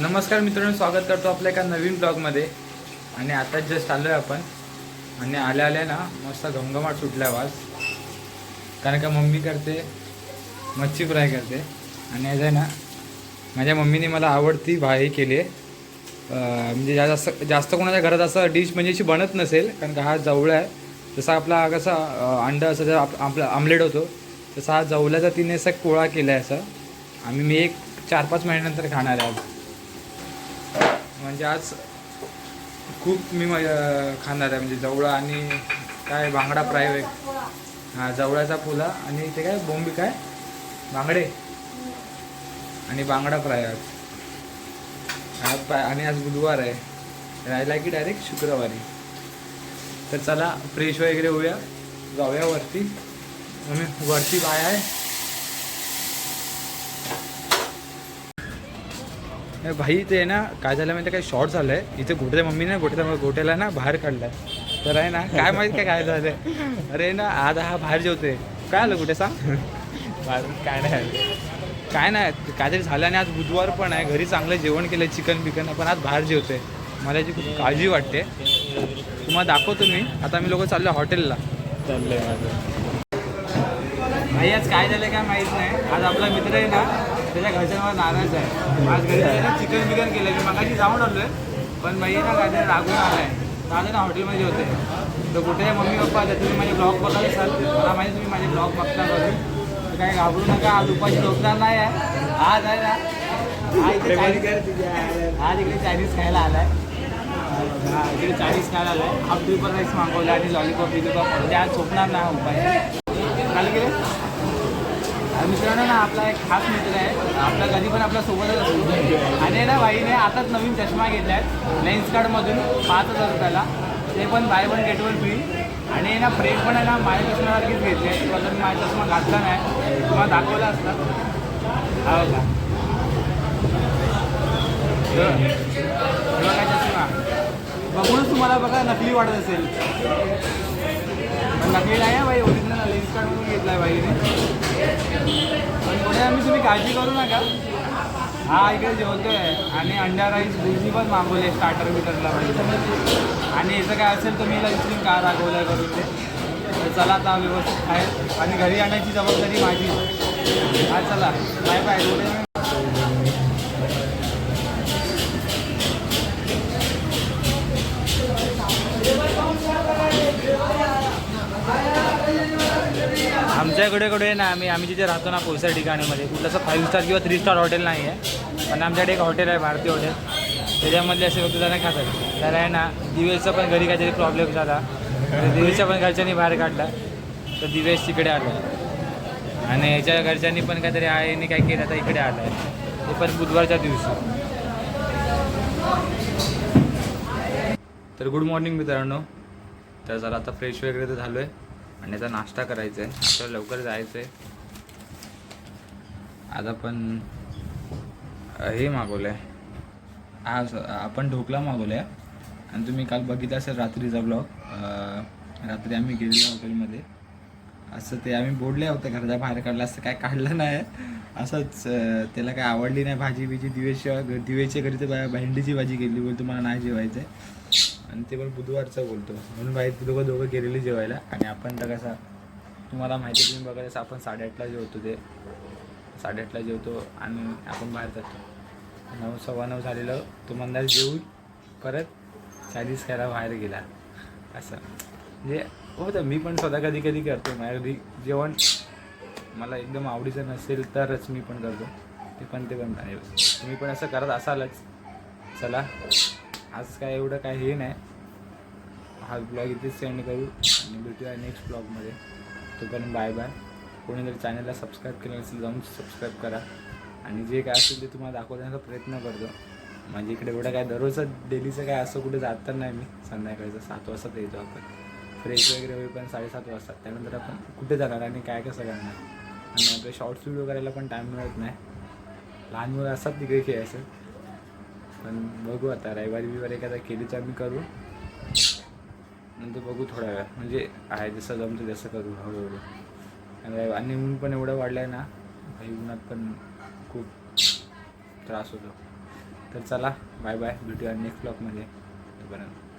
नमस्कार मित्रांनो स्वागत करतो आपल्या एका नवीन ब्लॉगमध्ये. आणि आता जस्ट आलो आहे आपण. आणि आल्या आल्या ना मस्त घमघमाट सुटला वाज कारण का मम्मी करते मच्छी फ्राय करते. आणि आज आहे ना माझ्या मम्मीने मला आवडती भाई केली आहे. म्हणजे जा- जास्त जास्त कोणाच्या घरात असं डिश म्हणजे अशी बनत नसेल कारण का हा जवळ आहे. जसा आपला कसा अंडं अंडा असं जर आप आपला आमलेट होतो तसा हा जवल्याचा तिने असा कोळा केला आहे असं. आम्ही मी एक चार पाच महिन्यानंतर खाणार आहे आज. म्हणजे आज खूप मी म- खाणार आहे म्हणजे जवळा आणि काय बांगडा फ्राय वगैरे. हां जवळाचा फुला आणि ते काय बोंबी काय? बांगडे? आणि बांगडा फ्राय आज. आज आणि आज बुधवार आहे. राहिला की डायरेक्ट शुक्रवारी. तर चला फ्रेश वगैरे होऊया. जाऊया वरती. मम्मी वरती बाय आहे. भाई ते ना काय झालं माहिती काय शॉर्ट झालंय. इथे गोट्या मम्मीने गोट्या गोट्याला ना बाहेर काढलाय. तर आहे ना काय माहीत काय काय झालंय? अरे ना आज हा बाहेर जेवते काय आलं कुठे सांग? बाहेर काय नाही. काय नाही काहीतरी झालं आणि आज बुधवार पण आहे. घरी चांगलं जेवण केलं चिकन बिकन पण आज बाहेर जेवते मला याची खूप काळजी वाटते. तुम्हाला दाखवतो मी. आता आम्ही लोक चाललो हॉटेलला. चाललंय माझं. भाई आज काय झालं काय माहीत नाही. आज आपला मित्र आहे ना त्याच्या घरच्यांवर नाराज आहे. आज घरी त्याने चिकन बिकन केलं मी मगाशी जाऊन आलोय पण भाई ना काहीतरी रागून तर आज आहे ना हॉटेलमध्ये होते. तर कुठे मम्मी पप्पा जर तुम्ही माझे ब्लॉग बघाल असाल मला माहिती तुम्ही माझे ब्लॉग बघता करून तर काही घाबरू नका आज उपाशी झोपणार नाही आहे. आज आहे ना आज इकडे चायनीज खायला आलाय. हा इकडे चायनीज खायला आलाय. हाफ ट्रिपर राईस मागवला आणि लॉलीपॉप बिलीपॉप म्हणजे आज झोपणार नाही हा उपाय खाली गेले? मित्रांनो ना आपला एक खास मित्र आहे. आपला कधी पण आपल्या सोबतच असतो. आणि ना बाईने आताच नवीन चष्मा घेतला आहे. लेन्स कार्डमधून पाच हजार रुपयाला. ते पण buy one get one free आणि ना फ्रेम पण आहे ना माझ्या चष्म्यासारखीच घेतली आहे. किंवा जर माझा चष्मा घातला नाही तुम्हाला दाखवला असता हा का काय चष्मा. बघूनच तुम्हाला बघा नकली वाटत असेल. नकली नाही आहे बाई ओरिजिनल लेन्सकार्डमधून घेतला आहे बाईने. पण तुम्ही काळजी करू नका. हा इकडे जेवतोय आणि अंडा राईस भुर्जी पण मागवली आहे स्टार्टर बिटरला पाहिजे आणि याचं काय असेल तर मी याला का रागवलं करून ते तर चला आता व्यवस्थित आहे आणि घरी आणायची जबाबदारी माझी. हा चला. बाय बाय आमच्याकडे कडे ना आम्ही आम्ही जिथे राहतो ना कोळसा ठिकाणीमध्ये कुठलं असं फाईव्ह स्टार किंवा थ्री स्टार हॉटेल नाही आहे पण आमच्याकडे एक हॉटेल आहे भारतीय हॉटेल त्याच्यामधले असे फक्त जण खातात. तर आहे ना दिवेशचा पण घरी काहीतरी प्रॉब्लेम झाला. तर दिवेशच्या पण घरच्यांनी बाहेर काढला. तर दिवेश तिकडे आला. आणि याच्या घरच्यांनी पण काहीतरी आईने काय केलं तर इकडे आलं आहे ते पण बुधवारच्या दिवशी. तर गुड मॉर्निंग मित्रांनो. तर जरा आता फ्रेश वगैरे तर झालो आहे आणि आता नाश्ता करायचा आहे आपल्याला लवकर जायचं आहे आज आपण हे मागवलं आहे आज आपण ढोकला मागवला आहे आणि तुम्ही काल बघितलं असेल रात्रीचा ब्लॉग रात्री आम्ही गेलेलो हॉटेलमध्ये. असं ते आम्ही बोलले होते घरच्या बाहेर काढलं असं काय काढलं नाही. असंच त्याला काय आवडली नाही भाजी बिजी दिवेशिवाय दिवेच्या घरी तर भेंडीची भाजी केली बोल तुम्हाला नाही जेवायचं आहे आणि ते पण बुधवारचं बोलतो. म्हणून बाहेर दोघं दोघं गेलेले जेवायला. आणि आपण तर कसा तुम्हाला माहिती तुम्ही बघा जसं आपण साडेआठला जेवतो ते. साडेआठला जेवतो आणि आपण बाहेर जातो. नऊ सव्वा नऊ झालेलं तो मंदार जेवून परत चाळीस खायला बाहेर गेला. असं. म्हणजे होतं मी पण स्वतः कधी कधी करतो. माझ्या कधी जेवण मला एकदम आवडीचं नसेल तरच मी पण करतो. ते पण ते पण तुम्ही पण असं करत असालच. चला. आज काय एवढं काय हे नाही. हा ब्लॉग इथेच सेंड करू आणि भेटूया नेक्स्ट ब्लॉगमध्ये तोपर्यंत बाय बाय कोणी जर चॅनलला सबस्क्राईब केलं असेल जाऊन सबस्क्राईब करा. आणि जे काय असेल ते तुम्हाला दाखवण्याचा प्रयत्न करतो. म्हणजे इकडे एवढं काय दररोजचं डेलीचं काय असं कुठे जात तर नाही मी. संध्याकाळचं सात वाजता येतो आपण. फ्रेश वगैरे होईपर्यंत साडेसात वाजता त्यानंतर आपण कुठे जाणार आणि काय कसं करणार? आणि आपल्या शॉर्ट्स व्हिडिओ करायला पण टाईम मिळत नाही. लहान मुलं असतात तिकडे खेळायचं. पण बघू आता रविवारी बिवार एखादा केली तर आम्ही करू. नंतर बघू थोडा वेळ म्हणजे आहे जसं जमतं तसं करू हळूहळू. आणि आणि ऊन पण एवढं वाढलं आहे ना काही उन्हात पण खूप त्रास होतो. तर चला बाय बाय भेटूया नेक्स्ट ब्लॉगमध्ये तोपर्यंत.